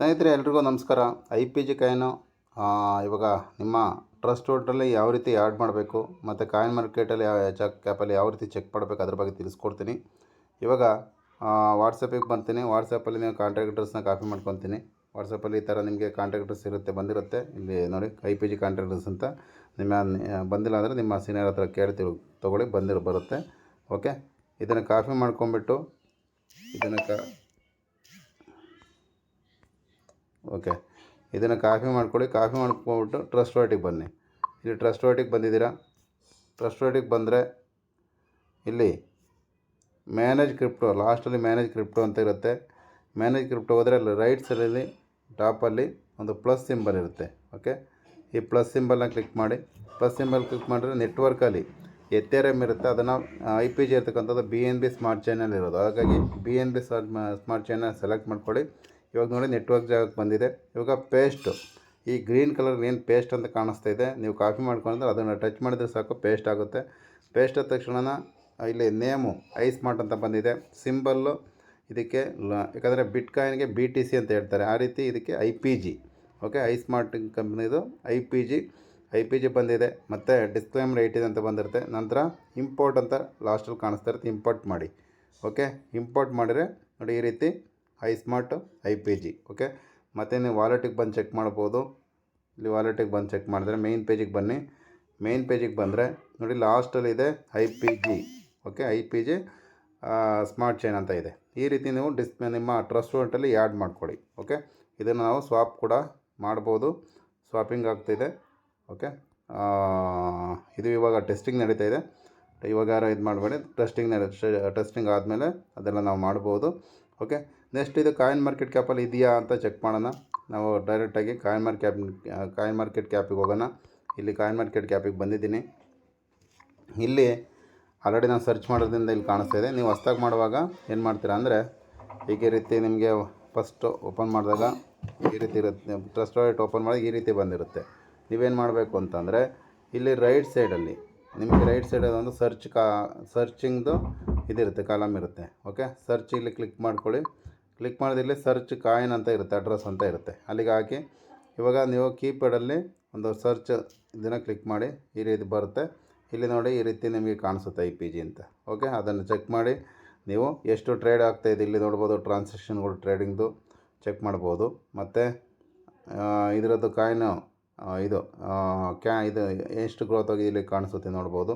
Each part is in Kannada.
ಸ್ನೇಹಿತರೆ, ಎಲ್ರಿಗೂ ನಮಸ್ಕಾರ. ಐ ಪಿ ಜಿ ಕಾಯಿನು ಇವಾಗ ನಿಮ್ಮ ಟ್ರಸ್ಟ್ ಹೋಟೆಲಲ್ಲಿ ಯಾವ ರೀತಿ ಆ್ಯಡ್ ಮಾಡಬೇಕು, ಮತ್ತು ಕಾಯಿನ್ ಮಾರ್ಕೆಟಲ್ಲಿ ಚೆಕ್ ಕ್ಯಾಪಲ್ಲಿ ಯಾವ ರೀತಿ ಚೆಕ್ ಮಾಡಬೇಕು, ಅದ್ರ ಬಗ್ಗೆ ತಿಳಿಸ್ಕೊಡ್ತೀನಿ. ಇವಾಗ ವಾಟ್ಸಪ್ಪಿಗೆ ಬರ್ತೀನಿ ವಾಟ್ಸಪ್ಪಲ್ಲಿ ನೀವು ಕಾಂಟ್ರಾಕ್ಟರ್ಸ್ನ ಕಾಪಿ ಮಾಡ್ಕೊತೀನಿ. ವಾಟ್ಸಪ್ಪಲ್ಲಿ ಈ ಥರ ನಿಮಗೆ ಕಾಂಟ್ರಾಕ್ಟರ್ಸ್ ಇರುತ್ತೆ, ಬಂದಿರುತ್ತೆ. ಇಲ್ಲಿ ನೋಡಿ, ಐ ಪಿ ಜಿ ಕಾಂಟ್ರಾಕ್ಟರ್ಸ್ ಅಂತ. ನಿಮ್ಮ, ಬಂದಿಲ್ಲ ಅಂದರೆ ನಿಮ್ಮ ಸೀನಿಯರ್ ಹತ್ರ ಕೇಳ್ತೀವಿ ತೊಗೊಳ್ಳಿ, ಬಂದಿರೋ, ಬರುತ್ತೆ. ಓಕೆ ಇದನ್ನು ಕಾಪಿ ಮಾಡ್ಕೊಂಬಿಟ್ಟು ಇದನ್ನು ಕಾ ಓಕೆ. ಇದನ್ನು ಕಾಫಿ ಮಾಡ್ಕೊಳ್ಳಿ. ಕಾಫಿ ಮಾಡ್ಕೊಂಬಿಟ್ಟು ಟ್ರಸ್ಟ್ ವಾಟಿಗೆ ಬನ್ನಿ. ಇಲ್ಲಿ ಟ್ರಸ್ಟ್ ವಾಟಿಗೆ ಬಂದಿದ್ದೀರಾ? ಟ್ರಸ್ಟ್ ವಾಟಿಗೆ ಬಂದರೆ ಇಲ್ಲಿ ಮ್ಯಾನೇಜ್ ಕ್ರಿಪ್ಟೋ ಲಾಸ್ಟಲ್ಲಿ ಮ್ಯಾನೇಜ್ ಕ್ರಿಪ್ಟೋ ಅಂತ ಇರುತ್ತೆ. ಮ್ಯಾನೇಜ್ ಕ್ರಿಪ್ಟೋ ಹೋದರೆ ಅಲ್ಲಿ ರೈಟ್ ಸೈಡಲ್ಲಿ ಟಾಪಲ್ಲಿ ಒಂದು ಪ್ಲಸ್ ಸಿಂಬಲ್ ಇರುತ್ತೆ. ಓಕೆ? ಈ ಪ್ಲಸ್ ಸಿಂಬಲ್ನ ಕ್ಲಿಕ್ ಮಾಡಿ. ಪ್ಲಸ್ ಸಿಂಬಲ್ ಕ್ಲಿಕ್ ಮಾಡಿದ್ರೆ ನೆಟ್ವರ್ಕಲ್ಲಿ ಎಂ ಇರುತ್ತೆ. ಅದನ್ನು ಐ ಪಿ ಜಿ ಇರ್ತಕ್ಕಂಥದ್ದು B N B smart channel ಇರೋದು. ಹಾಗಾಗಿ B N B smart channel select ಮಾಡ್ಕೊಳ್ಳಿ. ಇವಾಗ ನೋಡಿ ನೆಟ್ವರ್ಕ್ ಜಾಗಕ್ಕೆ ಬಂದಿದೆ. ಇವಾಗ ಪೇಸ್ಟು ಈ ಗ್ರೀನ್ ಕಲರ್ ಏನು ಪೇಸ್ಟ್ ಅಂತ ಕಾಣಿಸ್ತಾ ಇದೆ, ನೀವು ಕಾಫಿ ಮಾಡ್ಕೊಂಡ್ರೆ ಅದನ್ನು ಟಚ್ ಮಾಡಿದ್ರೆ ಸಾಕು ಪೇಸ್ಟ್ ಆಗುತ್ತೆ. ಪೇಸ್ಟ್ ಆದ ತಕ್ಷಣ ಇಲ್ಲಿ ನೇಮು ಐ ಸ್ಮಾರ್ಟ್ ಅಂತ ಬಂದಿದೆ. ಸಿಂಬಲ್ಲು ಇದಕ್ಕೆ ಯಾಕಂದರೆ ಬಿಟ್ ಕಾಯಿನ್ಗೆ ಬಿ ಟಿ ಸಿ ಅಂತ ಹೇಳ್ತಾರೆ. ಆ ರೀತಿ ಇದಕ್ಕೆ I P G okay I smart ಕಂಪ್ನಿದು I P G I P G ಬಂದಿದೆ. ಮತ್ತು ಡಿಸ್ಕ್ಲೈಮರ್ ಇದೆ ಅಂತ ಬಂದಿರುತ್ತೆ. ನಂತರ ಇಂಪೋರ್ಟ್ ಅಂತ ಲಾಸ್ಟಲ್ಲಿ ಕಾಣಿಸ್ತಾ ಇರುತ್ತೆ. ಇಂಪೋರ್ಟ್ ಮಾಡಿ ಓಕೆ ಇಂಪೋರ್ಟ್ ಮಾಡಿದರೆ ನೋಡಿ ಈ ರೀತಿ I smart I P G okay ಮತ್ತು ನೀವು ವಾಲೆಟಿಗೆ ಬಂದು ಚೆಕ್ ಮಾಡ್ಬೋದು. ಇಲ್ಲಿ ವಾಲೆಟಿಗೆ ಬಂದು ಚೆಕ್ ಮಾಡಿದ್ರೆ ಮೇಯ್ನ್ ಪೇಜಿಗೆ ಬನ್ನಿ. ಮೇಯ್ನ್ ಪೇಜಿಗೆ ಬಂದರೆ, ನೋಡಿ ಲಾಸ್ಟಲ್ಲಿ ಇದೆ I P G okay I P G smart chain ಅಂತ ಇದೆ. ಈ ರೀತಿ ನೀವು ಡಿಸ್ ನಿಮ್ಮ ಟ್ರಸ್ಟ್ ಆ್ಯಡ್ ಮಾಡ್ಕೊಳ್ಳಿ ಓಕೆ ಇದನ್ನು ನಾವು ಸ್ವಾಪ್ ಕೂಡ ಮಾಡ್ಬೋದು. ಸ್ವಾಪಿಂಗ್ ಆಗ್ತಿದೆ ಓಕೆ ಇದು ಇವಾಗ ಟೆಸ್ಟಿಂಗ್ ನಡೀತಾ ಇದೆ. ಇವಾಗ ಯಾರು ಇದು ಮಾಡಬೇಡಿ ಟೆಸ್ಟಿಂಗ್ ಟೆಸ್ಟಿಂಗ್ ಆದಮೇಲೆ ಅದೆಲ್ಲ ನಾವು ಮಾಡ್ಬೋದು ಓಕೆ ನೆಕ್ಸ್ಟ್ ಇದು ಕಾಯಿನ್ ಮಾರ್ಕೆಟ್ ಕ್ಯಾಪಲ್ಲಿ ಇದೆಯಾ ಅಂತ ಚೆಕ್ ಮಾಡೋಣ. ನಾವು ಡೈರೆಕ್ಟಾಗಿ coin mark cap, coin market ಕ್ಯಾಪಿಗೆ ಹೋಗೋಣ. ಇಲ್ಲಿ ಕಾಯಿನ್ ಮಾರ್ಕೆಟ್ ಕ್ಯಾಪಿಗೆ ಬಂದಿದ್ದೀನಿ. ಇಲ್ಲಿ ಆಲ್ರೆಡಿ ನಾನು ಸರ್ಚ್ ಮಾಡೋದ್ರಿಂದ ಇಲ್ಲಿ ಕಾಣಿಸ್ತಾ ಇದೆ. ನೀವು ಹೊಸ್ದಾಗಿ ಮಾಡುವಾಗ ಏನು ಮಾಡ್ತೀರಾ ಅಂದರೆ, ಈಗ ರೀತಿ ನಿಮಗೆ ಫಸ್ಟು ಓಪನ್ ಮಾಡಿದಾಗ ಈ ರೀತಿ ಇರುತ್ತೆ. ಟ್ರಸ್ಟ್ ವಾಲೆಟ್ ಓಪನ್ ಮಾಡಿ ಈ ರೀತಿ ಬಂದಿರುತ್ತೆ. ನೀವೇನು ಮಾಡಬೇಕು ಅಂತಂದರೆ ಇಲ್ಲಿ ರೈಟ್ ಸೈಡಲ್ಲಿ ನಿಮಗೆ ರೈಟ್ ಸೈಡಲ್ಲಿ ಒಂದು ಸರ್ಚ್ ಕಾ ಸರ್ಚಿಂಗ್ದು ಇದಿರುತ್ತೆ ಕಾಲಮ್ ಇರುತ್ತೆ. ಓಕೆ ಸರ್ಚ್ ಇಲ್ಲಿ ಕ್ಲಿಕ್ ಮಾಡ್ಕೊಳ್ಳಿ. ಕ್ಲಿಕ್ ಮಾಡಿದಲ್ಲಿ ಸರ್ಚ್ ಕಾಯಿನ್ ಅಂತ ಇರುತ್ತೆ, ಅಡ್ರೆಸ್ ಅಂತ ಇರುತ್ತೆ. ಅಲ್ಲಿಗೆ ಹಾಕಿ ಇವಾಗ ನೀವು ಕೀಪ್ಯಾಡಲ್ಲಿ ಒಂದು ಸರ್ಚ್ ಇದನ್ನು ಕ್ಲಿಕ್ ಮಾಡಿ, ಈ ರೀತಿ ಬರುತ್ತೆ. ಇಲ್ಲಿ ನೋಡಿ ಈ ರೀತಿ ನಿಮಗೆ ಕಾಣಿಸುತ್ತೆ ಐ ಪಿ ಜಿ ಅಂತ. ಓಕೆ, ಅದನ್ನು ಚೆಕ್ ಮಾಡಿ. ನೀವು ಎಷ್ಟು ಟ್ರೇಡ್ ಆಗ್ತಾಯಿದೆ ಇಲ್ಲಿ ನೋಡ್ಬೋದು ಟ್ರಾನ್ಸಾಕ್ಷನ್ಗಳು, ಟ್ರೇಡಿಂಗ್ದು ಚೆಕ್ ಮಾಡ್ಬೋದು. ಮತ್ತು ಇದರದ್ದು ಕಾಯಿನು ಇದು ಕ್ಯಾ, ಇದು ಎಷ್ಟು ಗ್ರೋತ್ ಆಗಿದೆ ಇಲ್ಲಿ ಕಾಣಿಸುತ್ತೆ ನೋಡ್ಬೋದು.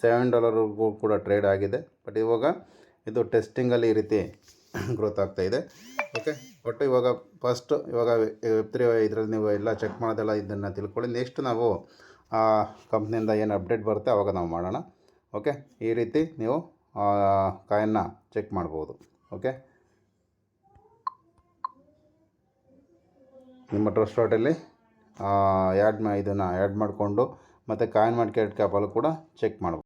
ಸೆವೆನ್ ಡಾಲರ್ಗೂ ಕೂಡ ಟ್ರೇಡ್ ಆಗಿದೆ. ಬಟ್ ಇವಾಗ ಇದು ಟೆಸ್ಟಿಂಗಲ್ಲಿ ಈ ರೀತಿ ಗ್ರೋತ್ ಇದೆ. ಓಕೆ ಒಟ್ಟು ಇವಾಗ ಫಸ್ಟು ಇವಾಗ ವೆಬ್ ತ್ರೀ ಇದರಲ್ಲಿ ನೀವು ಎಲ್ಲ ಚೆಕ್ ಮಾಡೋದೆಲ್ಲ ಇದನ್ನು ತಿಳ್ಕೊಳ್ಳಿ. ನೆಕ್ಸ್ಟ್ ನಾವು, ಆ ಕಂಪ್ನಿಯಿಂದ ಏನು ಅಪ್ಡೇಟ್ ಬರುತ್ತೆ ಆವಾಗ ನಾವು ಮಾಡೋಣ. ಓಕೆ ಈ ರೀತಿ ನೀವು ಕಾಯನ್ನ ಚೆಕ್ ಮಾಡ್ಬೋದು. ಓಕೆ ನಿಮ್ಮ ಟ್ರಸ್ಟ್ ವಾಟಲ್ಲಿ ಆ್ಯಡ್ ಮಾ ಇದನ್ನು ಆ್ಯಡ್ ಮಾಡಿಕೊಂಡು, ಮತ್ತು ಕಾಯಿನ್ ಮಾರ್ಕೆಟ್ ಕ್ಯಾಪಲ್ಲೂ ಕೂಡ ಚೆಕ್ ಮಾಡ್ಬೋದು.